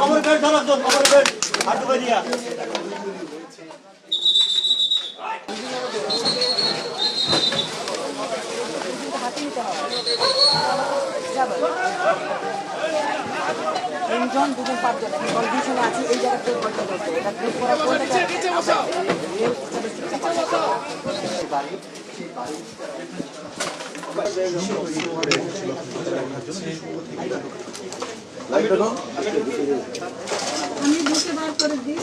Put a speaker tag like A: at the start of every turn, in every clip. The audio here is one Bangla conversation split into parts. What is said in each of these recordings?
A: কবর বেড ধরো তো কবর বেড হাঁটু
B: তিনজন দুজন পাঁচজন কন্ডিশনে আছে এই জায়গাতে বলতে বলতে এটা গ্রুপ করা বলতে
C: আমি বুকে বার করে দিই।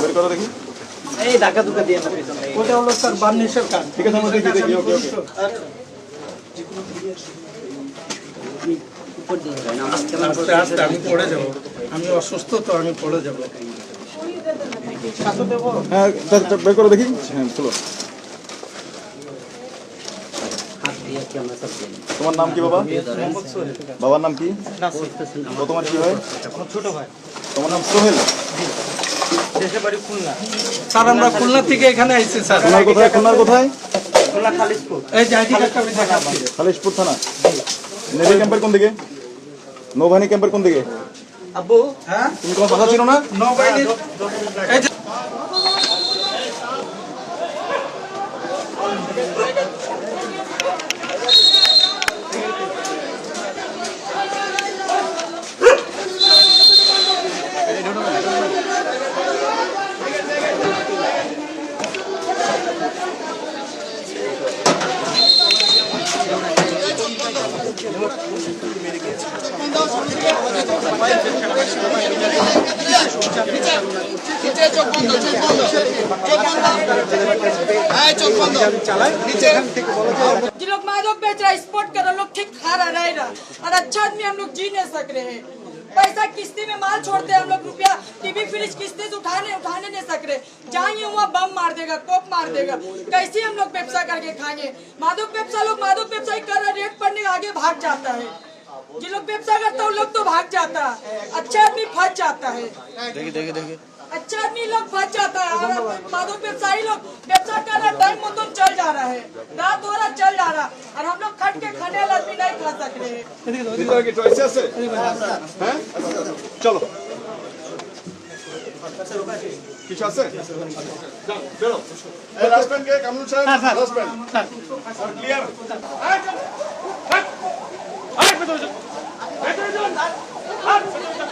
D: বের করো দেখি।
A: এই ধাক্কা ধুকা দিয়ে না পিছনে
E: ওটা হলো স্যার বার্নিশের কাজ
D: ঠিক আছে আমরা দেখি দেখি ওকে ওকে।
E: আস্তে আস্তে আমি পড়ে যাব। আমি অসুস্থ তো আমি পড়ে যাব।
D: হ্যাঁ বের করো দেখি। হ্যাঁ চলো। তোমার নাম কি বাবা? বাবার নাম কি? তোমার কি হয়?
A: ছোট ভাই
D: তোমার নাম সোহেল।
A: শেষে বাড়ি খুলনা
E: স্যার আমরা খুলনা থেকে এখানে আইছি স্যার।
D: কোথায়? খুলনার কোথায়?
A: খালিশপুর।
D: থানা। নেভি ক্যাম্পের কোন দিকে? নৌবাহিনী ক্যাম্পের কোন দিকে?
A: আব্বু?
E: হ্যাঁ?
D: তুমি ভাষা ছিল না?
C: जो लोग मादक बेच रहा है स्पोर्ट कर लोग ठीक खा रहा रह रहा और अच्छा आदमी हम लोग जी नहीं सक रहे हैं। पैसा किस्ती में माल छोड़ते हैं हम लोग, रुपया टीवी फ्रिज किस्ती से उठाने उठाने नहीं सक रहे। जाएँगे वहाँ बम मार देगा कोप मार देगा। कैसे हम लोग व्यवसाय करके खाएँगे? मादक व्यवसाय लोग मादक व्यवसाय कर आगे भाग जाता है। जिन लोग व्यवसाय करता है लोग तो भाग जाता है। अच्छा आदमी फंस जाता है।
D: देखिए देखिए देखिए।
C: अच्छा आदमी लोग फंस जाता है। और व्यवसायी लोग व्यवसाय कर रहा है बैंक चल जा रहा है। रात हो रहा चल जा रहा। और हम लोग खट के खाने वाला आदमी नहीं खा सक रहे
D: चलो। से। चलो। रास्पेंड के कानून साहब रास्पेंड क्लियर বেরো এই রাজপ্যান্ট কে